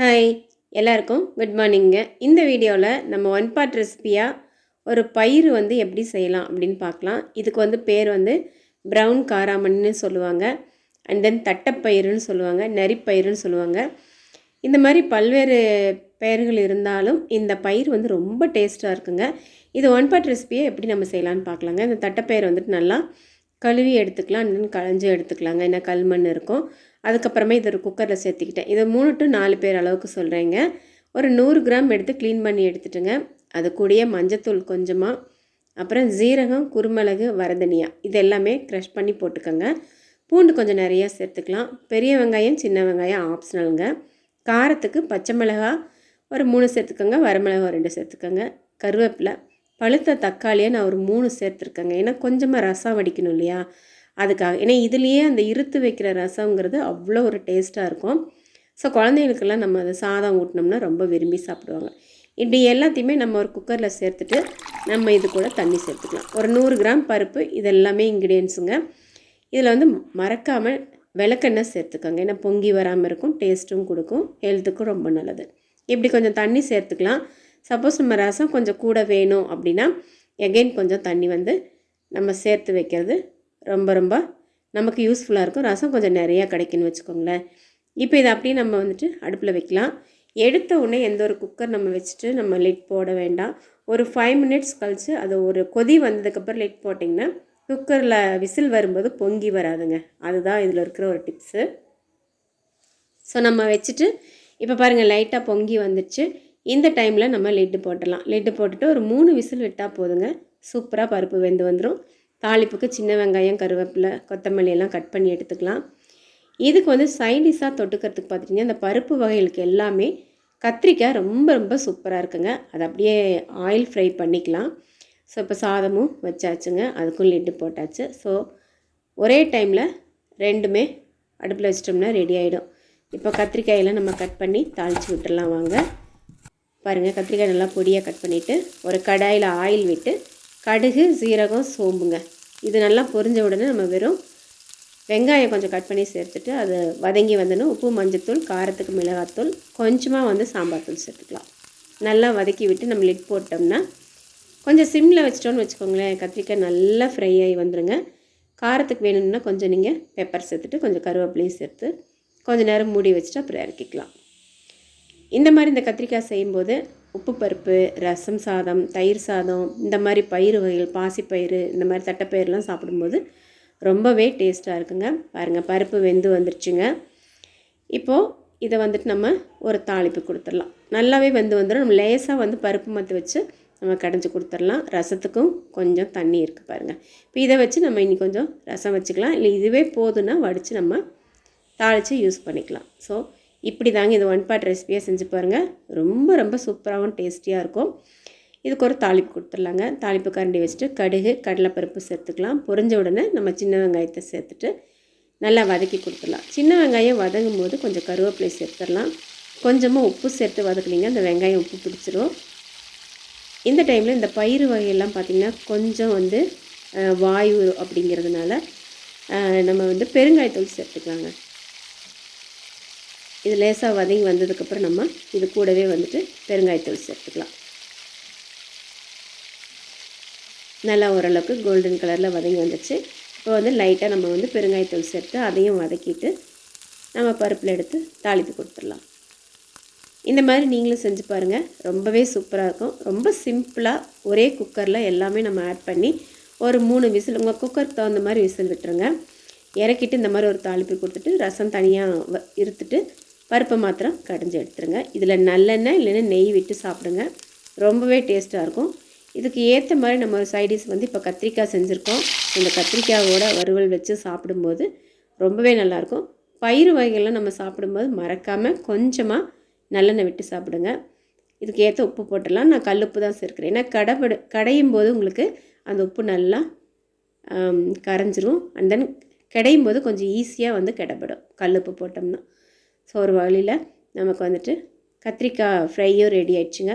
Hi எல்லாருக்கும் good மார்னிங்க இந்த வீடியோவில் நம்ம ஒன் பார்ட் ரெசிபியாக ஒரு பயிர் வந்து எப்படி செய்யலாம் அப்படின்னு பார்க்கலாம். இதுக்கு வந்து பேர் வந்து ப்ரௌன் காராமண்ணு சொல்லுவாங்க. அண்ட் தென் தட்டைப்பயிறுன்னு சொல்லுவாங்க நெறிப்பயிறுன்னு சொல்லுவாங்க. இந்த மாதிரி பல்வேறு பெயர்கள் இருந்தாலும் இந்த பயிர் வந்து ரொம்ப டேஸ்ட்டாக இருக்குங்க. இது ஒன் பார்ட் ரெசிபியை எப்படி நம்ம செய்யலான்னு பார்க்கலாங்க. இந்த தட்டைப்பயிர் வந்துட்டு நல்லா கழுவி எடுத்துக்கலாம் அண்ட் தென் களைஞ்சி எடுத்துக்கலாங்க. ஏன்னா கல்மண் இருக்கும். அதுக்கப்புறமா இது ஒரு குக்கரில் சேர்த்துக்கிட்டேன். இதை மூணு டு நாலு பேர் அளவுக்கு சொல்கிறேங்க ஒரு நூறு கிராம் எடுத்து க்ளீன் பண்ணி எடுத்துட்டுங்க. அது கூடயே மஞ்சத்தூள் கொஞ்சமாக அப்புறம் ஜீரகம் குருமிளகு வரதனியா இது எல்லாமே க்ரஷ் பண்ணி போட்டுக்கோங்க. பூண்டு கொஞ்சம் நிறையா சேர்த்துக்கலாம். பெரிய வெங்காயம் சின்ன வெங்காயம் ஆப்ஷனலுங்க காரத்துக்கு பச்சை மிளகா ஒரு மூணு சேர்த்துக்கோங்க. வரமிளகா ரெண்டு சேர்த்துக்கோங்க. கருவேப்பிலை பழுத்த தக்காளியை நான் ஒரு மூணு சேர்த்துருக்கேங்க. ஏன்னா கொஞ்சமாக ரசம் வடிக்கணும் இல்லையா? அதுக்காக. ஏன்னா இதுலேயே அந்த இருத்து வைக்கிற ரசங்கிறது அவ்வளோ ஒரு டேஸ்ட்டாக இருக்கும். ஸோ குழந்தைங்களுக்கெல்லாம் நம்ம அதை சாதம் ஊட்டினோம்னா ரொம்ப விரும்பி சாப்பிடுவாங்க. இப்படி எல்லாத்தையுமே நம்ம ஒரு குக்கரில் சேர்த்துட்டு நம்ம இது கூட தண்ணி சேர்த்துக்கலாம். ஒரு நூறு கிராம் பருப்பு இதெல்லாமே இன்க்ரீடியன்ஸுங்க. இதில் வந்து மறக்காமல் விளக்கெண்ணெய் சேர்த்துக்கோங்க. ஏன்னா பொங்கி வராமல் இருக்கும் டேஸ்ட்டும் கொடுக்கும் ஹெல்த்துக்கும் ரொம்ப நல்லது. இப்படி கொஞ்சம் தண்ணி சேர்த்துக்கலாம். சப்போஸ் நம்ம ரசம் கொஞ்சம் கூட வேணும் அப்படின்னா எகெயின் கொஞ்சம் தண்ணி வந்து நம்ம சேர்த்து வைக்கிறது ரொம்ப ரொம்ப நமக்கு யூஸ்ஃபுல்லாக இருக்கும். ரசம் கொஞ்சம் நிறையா கிடைக்குன்னு வச்சுக்கோங்களேன். இப்போ இதை அப்படியே நம்ம வந்துட்டு அடுப்பில் வைக்கலாம். எடுத்த உடனே எந்த ஒரு குக்கர் நம்ம வச்சுட்டு நம்ம லிட் போட வேண்டாம். ஒரு ஃபைவ் மினிட்ஸ் கழித்து அது ஒரு கொதி வந்ததுக்கப்புறம் லிட் போட்டிங்கன்னா குக்கரில் விசில் வரும்போது பொங்கி வராதுங்க. அதுதான் இதில் இருக்கிற ஒரு டிப்ஸு ஸோ நம்ம வச்சுட்டு இப்போ பாருங்கள் லைட்டாக பொங்கி வந்துடுச்சு இந்த டைமில் நம்ம லிட்டு போட்டலாம் லிட்டு போட்டுட்டு ஒரு மூணு விசில் விட்டால் போதுங்க. சூப்பராக பருப்பு வெந்து வந்துடும் தாளிப்புக்கு சின்ன வெங்காயம் கருவேப்பிலை கொத்தமல்லி எல்லாம் கட் பண்ணி எடுத்துக்கலாம். இதுக்கு வந்து சைடிஷாக தொட்டுக்கிறதுக்கு பார்த்துட்டிங்கன்னா இந்த பருப்பு வகைகளுக்கு எல்லாமே கத்திரிக்காய் ரொம்ப ரொம்ப சூப்பராக இருக்குங்க. அதை அப்படியே ஆயில் ஃப்ரை பண்ணிக்கலாம். ஸோ இப்போ சாதமும் வச்சாச்சுங்க. அதுக்கும் லிட்டு போட்டாச்சு. ஸோ ஒரே டைமில் ரெண்டுமே அடுப்பில் வச்சிட்டோம்னா ரெடி ஆகிடும் இப்போ கத்திரிக்காயெல்லாம் நம்ம கட் பண்ணி தாளித்து விட்டுடலாம் வாங்க. பாருங்கள் கத்திரிக்காய் நல்லா பொடியாக கட் பண்ணிவிட்டு ஒரு கடாயில் ஆயில் விட்டு கடுகு சீரகம் சோம்புங்க. இது நல்லா பொரிஞ்ச உடனே நம்ம வெறும் வெங்காயம் கொஞ்சம் கட் பண்ணி சேர்த்துட்டு அது வதங்கி வந்தணும் உப்பு மஞ்சத்தூள் காரத்துக்கு மிளகாத்தூள் கொஞ்சமாக வந்து சாம்பார் தூள் சேர்த்துக்கலாம். நல்லா வதக்கி விட்டு நம்ம லிட் போட்டோம்னா கொஞ்சம் சிம்மில் வச்சிட்டோன்னு வச்சுக்கோங்களேன் கத்திரிக்காய் நல்லா ஃப்ரை ஆகி வந்துடுங்க காரத்துக்கு வேணும்னா கொஞ்சம் நீங்கள் பெப்பர் சேர்த்துட்டு கொஞ்சம் கருவேப்பிலையும் சேர்த்து கொஞ்சம் நேரம் மூடி வச்சுட்டு அப்புறம் இறக்கிக்கலாம். இந்த மாதிரி இந்த கத்திரிக்காய் செய்யும்போது உப்பு பருப்பு ரசம் சாதம் தயிர் சாதம் இந்த மாதிரி பயிறு வகைகள் பாசிப்பயிறு இந்த மாதிரி தட்டைப்பயிரெலாம் சாப்பிடும்போது ரொம்பவே டேஸ்ட்டாக இருக்குங்க. பாருங்கள் பருப்பு வெந்து வந்துருச்சுங்க. இப்போது இதை வந்துட்டு நம்ம ஒரு தாளிப்பு கொடுத்துடலாம். நல்லாவே வெந்து வந்துடும் நம்ம லேசாக வந்து பருப்பு மற்ற வச்சு நம்ம கடைஞ்சி கொடுத்துடலாம். ரசத்துக்கும் கொஞ்சம் தண்ணி இருக்குது பாருங்கள் இப்போ இதை வச்சு நம்ம இன்னி கொஞ்சம் ரசம் வச்சுக்கலாம். இல்லை இதுவே போதுன்னா வடித்து நம்ம தாளித்து யூஸ் பண்ணிக்கலாம். ஸோ இப்படி தாங்க இது ஒன் பார்ட் ரெசிபியாக செஞ்சு பாருங்கள் ரொம்ப ரொம்ப சூப்பராகவும் டேஸ்டியாக இருக்கும். இதுக்கு ஒரு தாளிப்பு கொடுத்துடலாங்க. தாளிப்பு கரண்டி வச்சுட்டு கடுகு கடலைப்பருப்பு சேர்த்துக்கலாம். பொரிஞ்ச உடனே நம்ம சின்ன வெங்காயத்தை சேர்த்துட்டு நல்லா வதக்கி கொடுத்துடலாம். சின்ன வெங்காயம் வதங்கும் போது கொஞ்சம் கருவேப்பிலை சேர்த்துடலாம். கொஞ்சமாக உப்பு சேர்த்து வதக்குனீங்க அந்த வெங்காயம் உப்பு பிடிச்சிரும். இந்த டைமில் இந்த பயிறு வகையெல்லாம் பார்த்திங்கன்னா கொஞ்சம் வந்து வாயு அப்படிங்கிறதுனால நம்ம வந்து பெருங்காயத்தூள் சேர்த்துக்கலாங்க. இது லேசாக வதங்கி வந்ததுக்கப்புறம் நம்ம இது கூடவே வந்துட்டு பெருங்காயத்தூள் சேர்த்துக்கலாம். நல்லா ஓரளவுக்கு கோல்டன் கலரில் வதங்கி வந்துச்சு. இப்போ வந்து லைட்டாக நம்ம வந்து பெருங்காயத்தூள் சேர்த்து அதையும் வதக்கிட்டு நம்ம பருப்பில் எடுத்து தாளித்து கொடுத்துடலாம். இந்த மாதிரி நீங்களும் செஞ்சு பாருங்கள் ரொம்பவே சூப்பராக இருக்கும். ரொம்ப சிம்பிளாக ஒரே குக்கரில் எல்லாமே நம்ம ஆட் பண்ணி ஒரு மூணு விசில் உங்கள் குக்கருக்கு தகுந்த மாதிரி விசில் விட்டுருங்க. இறக்கிட்டு இந்த மாதிரி ஒரு தாளிப்பு கொடுத்துட்டு ரசம் தனியாக இருத்துட்டு பருப்பை மாத்திரம் கடைஞ்சி எடுத்துருங்க. இதில் நல்லெண்ணெய் இல்லைன்னா நெய் விட்டு சாப்பிடுங்க. ரொம்பவே டேஸ்ட்டாக இருக்கும். இதுக்கு ஏற்ற மாதிரி நம்ம ஒரு சைடிஷ் வந்து இப்போ கத்திரிக்காய் செஞ்சுருக்கோம். இந்த கத்திரிக்காயோட வறுவல் வச்சு சாப்பிடும்போது ரொம்பவே நல்லாயிருக்கும். பயிறு வகைகள்லாம் நம்ம சாப்பிடும்போது மறக்காமல் கொஞ்சமாக நல்லெண்ணெய் விட்டு சாப்பிடுங்க. இதுக்கு ஏற்ற உப்பு போட்டுடலாம். நான் கல் உப்பு தான் சேர்க்குறேன். ஏன்னா கடைப்படு கடையும் போது உங்களுக்கு அந்த உப்பு நல்லா கரைஞ்சிரும். அண்ட் தென் கிடையும் போது கொஞ்சம் ஈஸியாக வந்து கிடப்படும். கல் உப்பு போட்டோம்னா. ஸோ ஒரு வழியில் நமக்கு வந்துட்டு கத்திரிக்காய் ஃப்ரையும் ரெடி ஆயிடுச்சுங்க.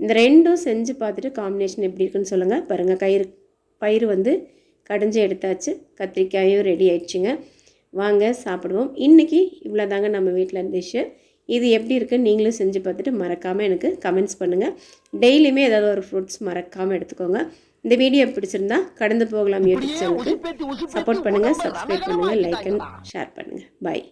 இந்த ரெண்டும் செஞ்சு பார்த்துட்டு காம்பினேஷன் எப்படி இருக்குன்னு சொல்லுங்கள் பாருங்கள் கயிறு பயிர் வந்து கடைஞ்சி எடுத்தாச்சு. கத்திரிக்காயும் ரெடி ஆயிடுச்சுங்க. வாங்க சாப்பிடுவோம். இன்றைக்கி இவ்வளோ தாங்க நம்ம வீட்டில் டிஷ்ஷு இது எப்படி இருக்குன்னு நீங்களும் செஞ்சு பார்த்துட்டு மறக்காமல் எனக்கு கமெண்ட்ஸ் பண்ணுங்கள் டெய்லியுமே ஏதாவது ஒரு ஃப்ரூட்ஸ் மறக்காமல் எடுத்துக்கோங்க. இந்த வீடியோ பிடிச்சிருந்தா கடந்து போகலாம் யூடியூப் சேனலுக்கு. சப்போர்ட் பண்ணுங்கள் சப்ஸ்கிரைப் பண்ணுங்கள் லைக் அண்ட் ஷேர் பண்ணுங்கள் பாய்